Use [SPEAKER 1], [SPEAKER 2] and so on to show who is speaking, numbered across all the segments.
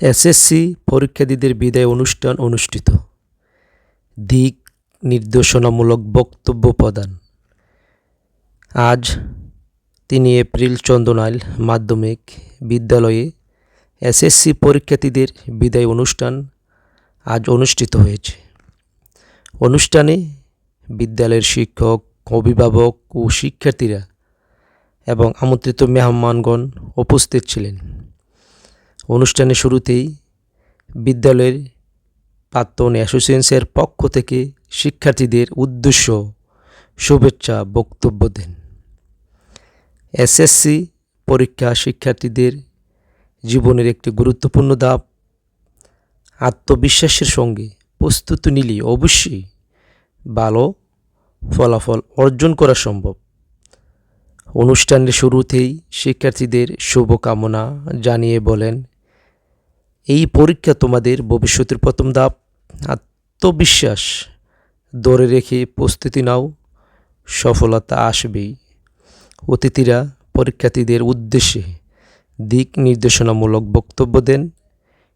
[SPEAKER 1] SSC পরীক্ষার্থীদের বিদায় অনুষ্ঠান অনুষ্ঠিত। দিক নির্দেশনামূলক বক্তব্য প্রদান। আজ তিন এপ্রিল চন্দনাইল মাধ্যমিক বিদ্যালয়ে এসএসসি পরীক্ষার্থীদের বিদায় অনুষ্ঠান আজ অনুষ্ঠিত হয়েছে। অনুষ্ঠানে বিদ্যালয়ের শিক্ষক, অভিভাবক ও শিক্ষার্থীরা এবং আমন্ত্রিত মেহমানগণ উপস্থিত ছিলেন। অনুষ্ঠানের শুরুতেই বিদ্যালয়ের প্রাক্তন অ্যাসোসিয়েশনের পক্ষ থেকে শিক্ষার্থীদের উদ্দেশ্য শুভেচ্ছা বক্তব্য দেন। এসএসসি পরীক্ষা শিক্ষার্থীদের জীবনের একটি গুরুত্বপূর্ণ ধাপ। আত্মবিশ্বাসের সঙ্গে প্রস্তুতি নিলে অবশ্যই ভালো ফলাফল অর্জন করা সম্ভব। অনুষ্ঠানের শুরুতেই শিক্ষার্থীদের শুভকামনা জানিয়ে বলেন এই পরীক্ষা তোমাদের ভবিষ্যতের প্রথম ধাপ। আত্মবিশ্বাস ধরে রেখে প্রস্তুতি নাও, সফলতা আসবেই। অতিথিরা, পরীক্ষার্থীদের উদ্দেশ্যে দিক নির্দেশনামূলক বক্তব্য দেন।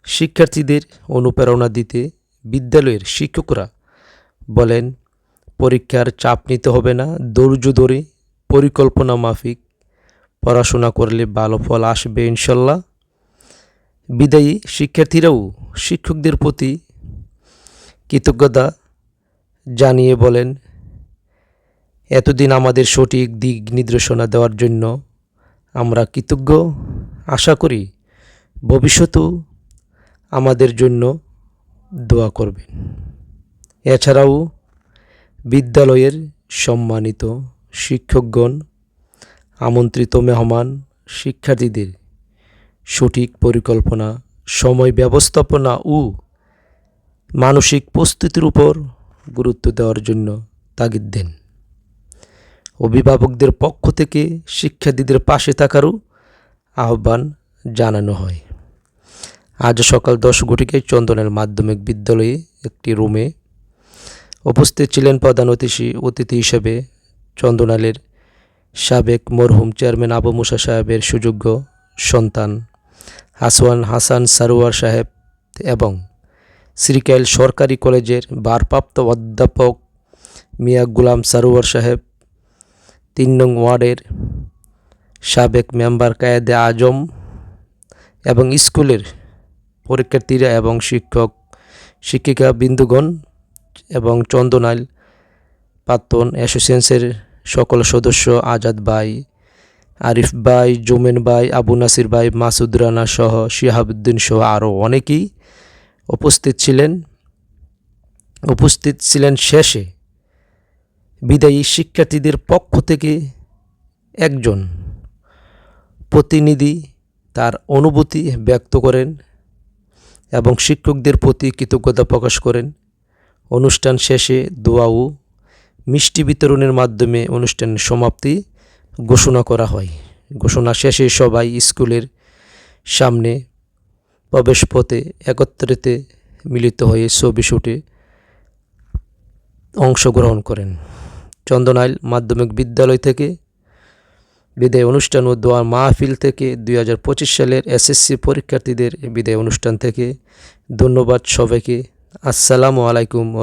[SPEAKER 1] শিক্ষার্থীদের অনুপ্রেরণা দিতে বিদ্যালয়ের শিক্ষকরা বলেন, পরীক্ষার চাপ নিতে হবে না, ধৈর্য ধরে পরিকল্পনা মাফিক। পড়াশোনা করলে ভালো ফল আসবে ইনশাল্লাহ। বিদায়ী শিক্ষার্থীরাও শিক্ষকদের প্রতি কৃতজ্ঞতা জানিয়ে বলেন, এতদিন আমাদের সঠিক দিক নির্দেশনা দেওয়ার জন্য আমরা কৃতজ্ঞ। আশা করি ভবিষ্যতেও আমাদের জন্য দোয়া করবেন। এছাড়াও বিদ্যালয়ের সম্মানিত শিক্ষকগণ, আমন্ত্রিত মেহমান শিক্ষার্থীদের সঠিক পরিকল্পনা, সময় ব্যবস্থাপনা ও মানসিক প্রস্তুতির উপর গুরুত্ব দেওয়ার জন্য তাগিদ দেন। অভিভাবকদের পক্ষ থেকে শিক্ষার্থীদের পাশে থাকারও আহ্বান জানানো হয়। আজ সকাল দশ ঘটিকায় চন্দনের মাধ্যমিক বিদ্যালয়ে একটি রুমে উপস্থিত ছিলেন প্রধান অতিথি অতিথি হিসেবে চন্দনালের সাবেক মরহুম চেয়ারম্যান আবু মুসা সাহেবের সুযোগ্য সন্তান হাসওয়ান হাসান সারোয়ার সাহেব এবং শ্রীকাইল সরকারি কলেজের ভারপ্রাপ্ত অধ্যাপক মিয়া গুলাম সারোয়ার সাহেব, তিন নং ওয়ার্ডের সাবেক মেম্বার কায়েদে আজম এবং স্কুলের পরীক্ষার্থীরা এবং শিক্ষক, শিক্ষিকা বিন্দুগণ এবং চন্দনাইল প্রাক্তন অ্যাসোসিয়েশনের সকল সদস্য আজাদ ভাই আরিফ ভাই, জুমেন ভাই, আবু নাসির ভাই, মাসুদ রানা সহ শিহাবুদ্দিন সহ আরও অনেকেই উপস্থিত ছিলেন। উপস্থিত ছিলেন শেষে বিদায়ী শিক্ষার্থীদের পক্ষ থেকে একজন প্রতিনিধি তার অনুভূতি ব্যক্ত করেন এবং শিক্ষকদের প্রতি কৃতজ্ঞতা প্রকাশ করেন। অনুষ্ঠান শেষে দোয়া ও মিষ্টি বিতরণের মাধ্যমে অনুষ্ঠানের সমাপ্তি ঘোষণা করা হয়। ঘোষণা শেষে সবাই স্কুলের সামনে প্রবেশপথে একত্রিতে মিলিত হয়ে ছবি শুটে অংশগ্রহণ করেন। চন্দনাইল মাধ্যমিক বিদ্যালয় থেকে বিদায় অনুষ্ঠান ও দোয়া মাহফিল থেকে দুই হাজার পঁচিশ সালের এসএসসি পরীক্ষার্থীদের বিদায় অনুষ্ঠান থেকে ধন্যবাদ সবাইকে। আসসালামু আলাইকুম